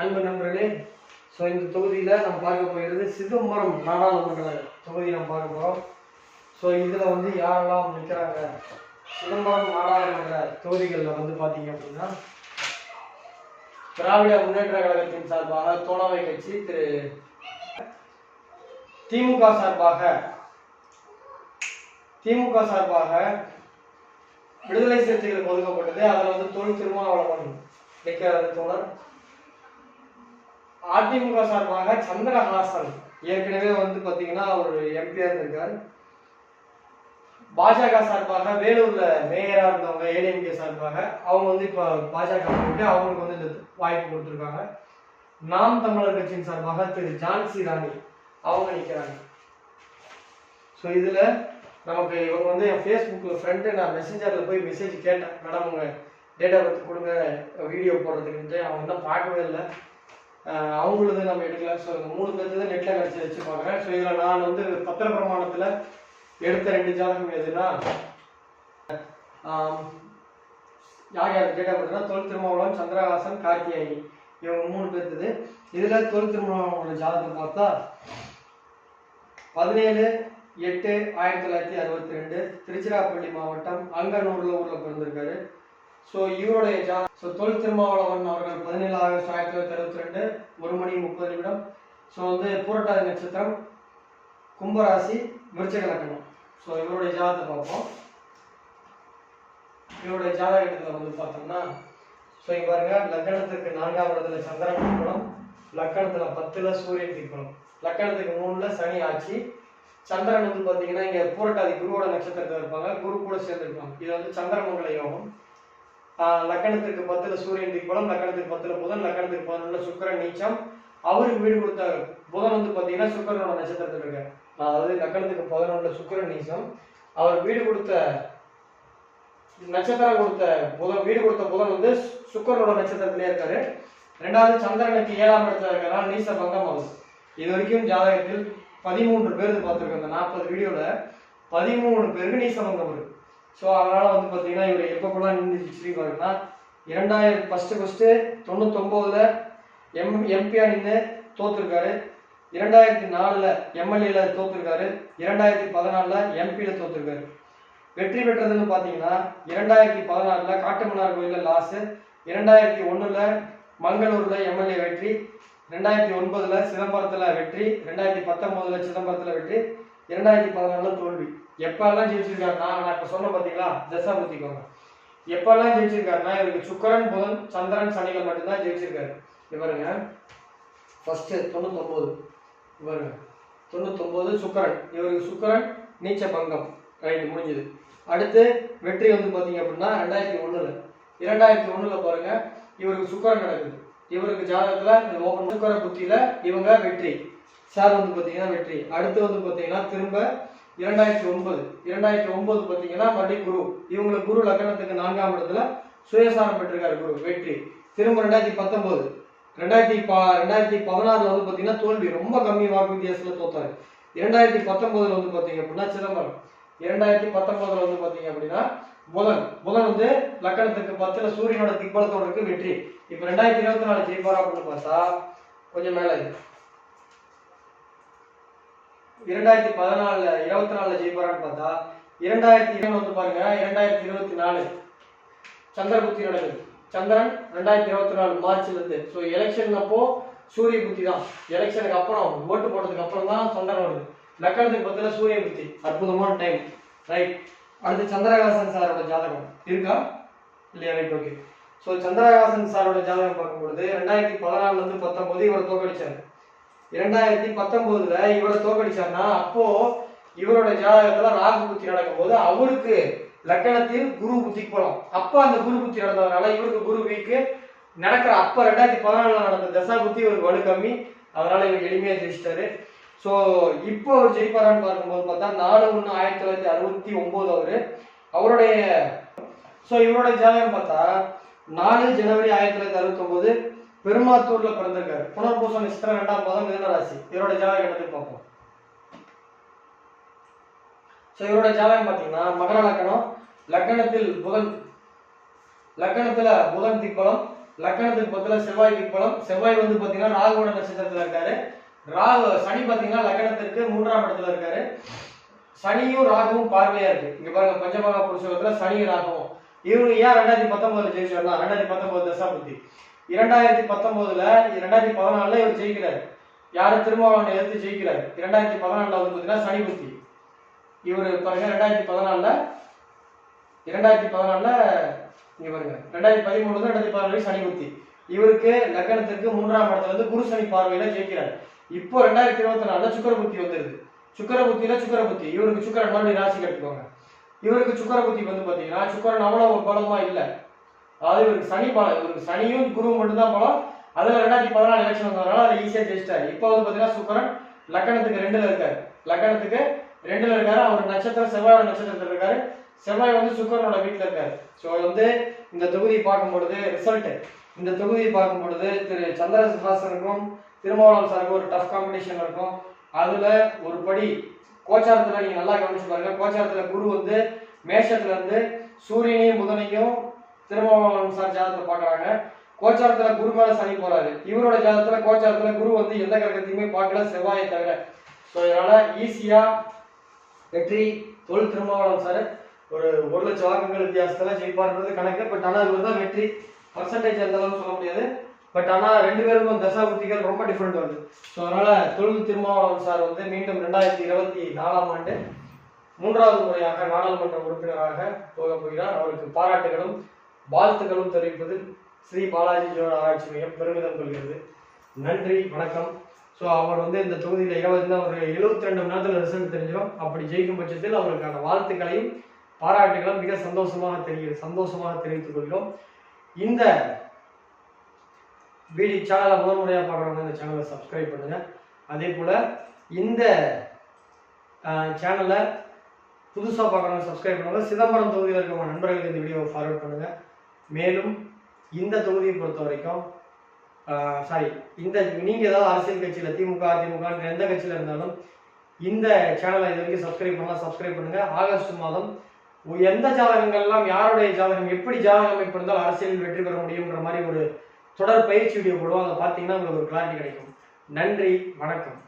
அன்பு நண்பர்களே ஸோ இந்த தொகுதியில் நம்ம பார்க்க போகிறது சிதம்பரம் நாடாளுமன்ற தொகுதி நம்ம பார்க்க போகிறோம் ஸோ இதில் வந்து யாரெல்லாம் நிற்கிறாங்க சிதம்பரம் நாடாளுமன்ற தொகுதிகளில் வந்து பார்த்தீங்க அப்படின்னா திராவிட முன்னேற்ற கழகத்தின் சார்பாக தோணாவை கட்சி திரு. திமுக சார்பாக திமுக சார்பாக விடுதலை சிறுத்தைகளுக்கு ஒதுக்கப்பட்டது. அதில் வந்து தொழில் திருமாவளவன் நிற்கிறார் தோழர். அதிமுக சார்பாக சந்திரஹாசன் ஏற்கனவே வந்து பார்த்தீங்கன்னா அவர் எம்பியா இருந்திருக்கார். பாஜக சார்பாக வேலூர்ல மேயரா இருந்தவங்க ஏடிஎம்கே சார்பாக அவங்க வந்து இப்போ பாஜக போட்டு அவங்களுக்கு வந்து இந்த வாய்ப்பு கொடுத்துருக்காங்க. நாம் தமிழர் கட்சியின் சார்பாக திரு ஜான்சி ராணி அவங்க நிற்கிறாங்க ஸோ இதில் நமக்கு இவங்க வந்து என் ஃபேஸ்புக்கில் ஃப்ரெண்டு நான் மெசேஞ்சரில் போய் மெசேஜ் கேட்டேன். மேடம் உங்கள் டேட்டா பற்றி கொடுங்க வீடியோ போடுறதுக்குன்ட்டு. அவங்க இன்னும் பார்க்கவே இல்லை. அவங்களது நம்ம எடுக்கல ஸோ இந்த மூணு பேர்த்து நெட்டில் கிடச்சி வச்சு பார்க்குறேன் ஸோ இதில் நான் வந்து பத்திர பிரமாணத்தில் எடுத்த ரெண்டு ஜாதகம் எதுனா யார் யார் டேட்டா பார்த்தீங்கன்னா தொல் திருமாவளவன் சந்திரஹாசன் கார்த்தியாயி இவங்க மூணு பேர்த்துது. இதில் தொல் திருமாவளவனோட ஜாதகத்தை பார்த்தா பதினேழு எட்டு ஆயிரத்தி தொள்ளாயிரத்தி அறுபத்தி ரெண்டு திருச்சிராப்பள்ளி மாவட்டம் அங்கனூரில் ஊரில் பிறந்திருக்காரு. ஸோ இவருடைய ஜா ஸோ தொல் திருமாவளவன் அவர்கள் பதினேழு ஆகஸ்ட் ஆயிரத்தி தொள்ளாயிரத்தி அறுபத்தி ரெண்டு ஒரு மணி முப்பது நிமிடம். ஸோ வந்து பூரட்டாதி நட்சத்திரம் கும்பராசி விருச்சக லக்னம் ஸோ இவருடைய ஜாதகத்தை பார்ப்போம். இவருடைய ஜாதகத்தில் வந்து பார்த்தோம்னா ஸோ இங்க பாருங்க லக்கணத்துக்கு நான்காம் இடத்துல சந்திரன் திக்குணம் லக்கணத்துல பத்துல சூரியன் திக்குணம் லக்கணத்துக்கு மூணுல சனி ஆட்சி. சந்திரன் வந்து பாத்தீங்கன்னா இங்க பூரட்டாதி குருவோட நட்சத்திரத்தில் இருப்பாங்க குரு கூட சேர்ந்துருப்பாங்க. இது வந்து சந்திரமங்கல யோகம். லக்கணத்திற்கு பத்துல சூரியன் திக்பலம் லக்கணத்துக்கு பத்துல புதன் லக்கணத்திற்கு பதினொன்று சுக்கரன் நீச்சம். அவருக்கு வீடு கொடுத்த புதன் வந்து பார்த்தீங்கன்னா சுக்கரனோட நட்சத்திரத்தில் இருக்காரு. அதாவது லக்கணத்துக்கு பதினொன்று சுக்கரன் நீச்சம். அவர் வீடு கொடுத்த நட்சத்திரம் கொடுத்த புதன் வீடு கொடுத்த புதன் வந்து சுக்கரனோட நட்சத்திரத்திலே இருக்காரு. ரெண்டாவது சந்திரனுக்கு ஏழாம் இடத்துல இருக்கிறனால நீச பங்கம் ஆகுது இது வரைக்கும் ஜாதகத்தில் பதிமூன்று பேருக்கு பார்த்துருக்கோம். இந்த நாற்பது வீடியோவில் பதிமூணு பேருக்கு நீச பங்கம் இருக்கு. ஸோ அதனால் வந்து பார்த்தீங்கன்னா இவர் எப்பப்பெல்லாம் நின்று ஸ்ரீ பாருங்கன்னா ஃபஸ்ட்டு ஃபஸ்ட்டு தொண்ணூத்தொம்போதில் எம் எம்பியாக நின்று தோற்றுருக்காரு இரண்டாயிரத்தி நாலில் எம்எல்ஏல தோற்றுருக்காரு இரண்டாயிரத்தி பதினாலில் எம்பியில் தோற்றுருக்காரு வெற்றி பெற்றதுன்னு பார்த்தீங்கன்னா இரண்டாயிரத்தி பதினாலில் காட்டுமன்னார் கோயிலில் லாஸு இரண்டாயிரத்தி ஒன்றில் மங்களூரில் எம்எல்ஏ வெற்றி ரெண்டாயிரத்தி ஒன்பதில் சிதம்பரத்தில் வெற்றி ரெண்டாயிரத்தி பத்தொம்போதில் சிதம்பரத்தில் வெற்றி இரண்டாயிரத்தி பதினாலில் தோல்வி. எப்பெல்லாம் ஜெயிச்சிருக்காருன்னா நான் இப்போ இப்ப சொன்ன பாத்தீங்களா? தசா புத்திக்கோங்க எப்பெல்லாம் ஜெயிச்சிருக்காருன்னா இவருக்கு சுக்கரன் புதன் சந்திரன் சனிகள் மட்டும்தான் ஜெயிச்சிருக்காரு. இவருங்க ஃபஸ்ட்டு ஃபர்ஸ்ட் தொண்ணூத்தொன்பது. இங்க தொண்ணூத்தொன்பது சுக்கரன். இவருக்கு சுக்கரன் நீச்ச பங்கம். ரைட் முடிஞ்சது. அடுத்து வெற்றி வந்து பாத்தீங்க அப்படின்னா ரெண்டாயிரத்தி ஒண்ணுல. இரண்டாயிரத்தி ஒண்ணுல பாருங்க இவருக்கு சுக்கரன் நடக்குது. இவருக்கு ஜாதகத்துல இந்த ஓபன் சுக்கர புத்தியில இவங்க வெற்றி. சார் வந்து பாத்தீங்கன்னா வெற்றி. அடுத்து வந்து பாத்தீங்கன்னா திரும்ப இரண்டாயிரத்தி ஒன்பது. இரண்டாயிரத்தி ஒன்பது பார்த்தீங்கன்னா மறுபடியும் குரு. இவங்களை குரு லக்னத்துக்கு நான்காம் இடத்துல சுயசாரம் பெற்றிருக்காரு குரு. வெற்றி. திரும்ப ரெண்டாயிரத்தி பத்தொன்பது. ரெண்டாயிரத்தி ப ரெண்டாயிரத்தி பதினாறுல வந்து பார்த்தீங்கன்னா தோல்வி ரொம்ப கம்மி வாக்கு வித்தியாசத்தில் தோத்தாரு. இரண்டாயிரத்தி பத்தொன்பதுல வந்து பார்த்தீங்க அப்படின்னா சிதம்பரம். இரண்டாயிரத்தி பத்தொன்பதுல வந்து பார்த்தீங்க அப்படின்னா புதன். புதன் வந்து லக்கணத்துக்கு பத்துல சூரியனோட திக்பலத்தோட இருக்கு வெற்றி. இப்போ ரெண்டாயிரத்தி இருபத்தி நாலு ஜெயிப்பாரா அப்படின்னு பார்த்தா கொஞ்சம் மேலே இருக்கு. இரண்டாயிரத்தி பதினாலுல இருபத்தி நாலுல ஜெயிப்பாரான்னு பார்த்தா இரண்டாயிரத்தி இருபது வந்து பாருங்க இரண்டாயிரத்தி இருபத்தி நாலு சந்திர புத்தி நடக்குது சந்திரன் ரெண்டாயிரத்தி இருபத்தி நாலு மார்ச்ல இருந்து. ஸோ எலெக்ஷன் அப்போ சூரிய புத்தி தான் எலெக்ஷனுக்கு அப்புறம் ஓட்டு போட்டதுக்கு அப்புறம் தான் சந்திரன் வருது. லக்கணத்துக்கு பத்தில சூரிய புத்தி அற்புதமான டைம் ரைட் அடுத்து சந்திரகாசன் சாரோட ஜாதகம். இருக்கா? இல்லையா? ரைட் ஓகே ஸோ சந்திரகாசன் சாரோட ஜாதகம் பார்க்கும்பொழுது ரெண்டாயிரத்தி பதினாலுல இருந்து பத்தொன்பது இவர் தோக்கடிச்சாரு இரண்டாயிரத்தி பத்தொன்பதுல இவரை தோக்கடிச்சாருன்னா அப்போ இவரோட ஜாதகத்துல ராகு புத்தி நடக்கும்போது அவருக்கு லக்கணத்தில் குரு புத்தி போலாம். அப்ப அந்த குரு புத்தி நடந்ததுனால இவருக்கு குரு வீக்கு நடக்கிற அப்ப ரெண்டாயிரத்தி பதினாலுல நடந்த தசா புத்தி இவருக்கு வலு கம்மி. அதனால இவர் எளிமையா ஜெயிச்சிட்டாரு. ஸோ இப்போ அவர் ஜெயிப்பாரான்னு பார்க்கும்போது பார்த்தா நாலு ஒன்று ஆயிரத்தி தொள்ளாயிரத்தி அறுபத்தி ஒன்பது அவரு அவருடைய ஸோ இவரோட ஜாதகம் பார்த்தா நாலு ஜனவரி ஆயிரத்தி தொள்ளாயிரத்தி அறுபத்தி ஒன்பது பெருமாத்தூர்ல பிறந்திருக்காரு. புனர்பூசம் நட்சத்திரம் ரெண்டாம் பாதம் மிதன ராசி. இவரோட ஜாதகம் எடுத்து பார்ப்போம். ஸோ இவரோட ஜாதகம் பார்த்தீங்கன்னா மகர லக்கணம் லக்கணத்தில் புதன் லக்கணத்துல புதன் திப்பலம் லக்கணத்துக்கு பக்கத்துல செவ்வாய் பலம் செவ்வாய் வந்து பாத்தீங்கன்னா ராகுவோட நட்சத்திரத்துல இருக்காரு. ராகு சனி பாத்தீங்கன்னா லக்கணத்திற்கு மூன்றாம் இடத்துல இருக்காரு. சனியும் ராகுவும் பார்வையா இருக்கு. இங்க பாருங்க பஞ்சபாக புருஷத்துல சனியும் ராகுவும். இவங்க ஏன் ரெண்டாயிரத்தி பத்தொன்பதுல ஜெயிச்சாருன்னா ரெண்டாயிரத்தி பத்தொன்பது தசாபுத்தி. இரண்டாயிரத்தி பத்தொன்பதுல இரண்டாயிரத்தி பதினாலுல இவர் ஜெயிக்கிறாரு. யாரு திருமாவளவனை எதிர்த்து ஜெயிக்கிறாரு? இரண்டாயிரத்தி பதினாலுல வந்து பாத்தீங்கன்னா சனிபுத்தி. இவர் பாருங்க ரெண்டாயிரத்தி பதினாலுல இரண்டாயிரத்தி பதினாலுல இங்க பாருங்க ரெண்டாயிரத்தி பதிமூணுல ரெண்டாயிரத்தி பதினாலு சனிபுத்தி. இவருக்கு லக்னத்திற்கு மூன்றாம் இடத்துல வந்து குரு சனி பார்வையில ஜெயிக்கிறார். இப்போ ரெண்டாயிரத்தி இருபத்தி நாலுல சுக்கரபுத்தி வந்துருது. சுக்கரபுத்தியில சுக்கரபுத்தி. இவருக்கு சுக்கரன் மறுபடியும் ராசி கட்டுக்கோங்க. இவருக்கு சுக்கரபுத்தி வந்து பாத்தீங்கன்னா சுக்கரன் அவ்வளவு பலமா இல்லை. அதாவது இவருக்கு சனி பலம் இவருக்கு சனியும் குருவும் மட்டும்தான் பலம். அதுல ரெண்டாயிரத்தி பதினாலு எலெக்ஷன் வந்ததுனால அதை ஈஸியா ஜெயிச்சிட்டாரு. இப்போ வந்து பாத்தீங்கன்னா சுக்கரன் லக்கணத்துக்கு ரெண்டுல இருக்காரு. லக்கணத்துக்கு ரெண்டுல இருக்காரு. அவர் நட்சத்திரம் செவ்வாயோட நட்சத்திரத்துல இருக்காரு. செவ்வாய் வந்து சுக்கரனோட வீட்டுல இருக்காரு. ஸோ வந்து இந்த தொகுதியை பார்க்கும் பொழுது ரிசல்ட் இந்த தொகுதியை பார்க்கும் பொழுது திரு சந்திர சுஹாசனுக்கும் திருமாவளவன் சாருக்கும் ஒரு டஃப் காம்படிஷன் இருக்கும். அதுல ஒரு படி கோச்சாரத்துல நீங்க நல்லா கவனிச்சு பாருங்க. கோச்சாரத்துல குரு வந்து மேஷத்துல இருந்து சூரியனையும் புதனையும் திருமாவளவன் சார் ஜாதகத்தை பாக்குறாங்க கோச்சாரத்துல குரு மேல சனி போறாரு. இவரோட ஜாதகத்துல கோச்சாரத்துல குரு வந்து எந்த கிரகத்தையுமே பார்க்கல செவ்வாயை தவிர. ஸோ இதனால ஈஸியா வெற்றி தொழில் திருமாவளவன் சார். ஒரு ஒரு லட்சம் வாக்குகள் வித்தியாசத்துல ஜெயிப்பார்ன்றது கணக்கு. பட் ஆனால் இவர் தான் வெற்றி. பர்சன்டேஜ் எந்த அளவுக்கு சொல்ல முடியாது. பட் ஆனால் ரெண்டு பேருக்கும் தசாபுத்திகள் ரொம்ப டிஃப்ரெண்ட் வருது. ஸோ அதனால தொழில் திருமாவளவன் சார் வந்து மீண்டும் ரெண்டாயிரத்தி இருபத்தி நாலாம் ஆண்டு மூன்றாவது முறையாக நாடாளுமன்ற உறுப்பினராக போக போகிறார். அவருக்கு பாராட்டுகளும் வாழ்த்துக்களும் தெரிவிப்பதில் ஸ்ரீ பாலாஜி ஜோட ஆராய்ச்சி மையம் பெருமிதம் கொள்கிறது. நன்றி வணக்கம். ஸோ அவர் வந்து இந்த தொகுதியில் இருபது ஒரு எழுபத்தி ரெண்டு மணி நேரத்தில் ரிசல்ட் தெரிஞ்சிடும். அப்படி ஜெயிக்கும் பட்சத்தில் அவருக்கான வாழ்த்துக்களையும் பாராட்டுகளும் மிக சந்தோஷமாக தெரிகிறது சந்தோஷமாக தெரிவித்துக் கொள்கிறோம். இந்த வீடியோ சேனலை முதல் முறையாக பார்க்குறவங்க இந்த சேனலை சப்ஸ்கிரைப் பண்ணுங்கள் அதே போல் இந்த சேனலை புதுசாக பார்க்குறவங்க சப்ஸ்கிரைப் பண்ணுங்கள் சிதம்பரம் தொகுதியில் இருக்கிற நண்பர்களுக்கு இந்த வீடியோவை ஃபார்வர்ட் பண்ணுங்கள் மேலும் இந்த தொகுதியை பொறுத்த வரைக்கும் சாரி இந்த நீங்கள் ஏதாவது அரசியல் கட்சியில் திமுக அதிமுக எந்த கட்சியில் இருந்தாலும் இந்த சேனலை இது வரைக்கும் சப்ஸ்கிரைப் பண்ணலாம் சப்ஸ்கிரைப் பண்ணுங்க. ஆகஸ்ட் மாதம் எந்த ஜாதகங்கள்லாம் யாருடைய ஜாதகம் எப்படி ஜாதகம் அமைப்பு இருந்தால் அரசியலில் வெற்றி பெற முடியுங்கிற மாதிரி ஒரு தொடர் பயிற்சி வீடியோ போடுவோம். அதை பார்த்தீங்கன்னா உங்களுக்கு ஒரு கிளாரிட்டி கிடைக்கும். நன்றி வணக்கம்.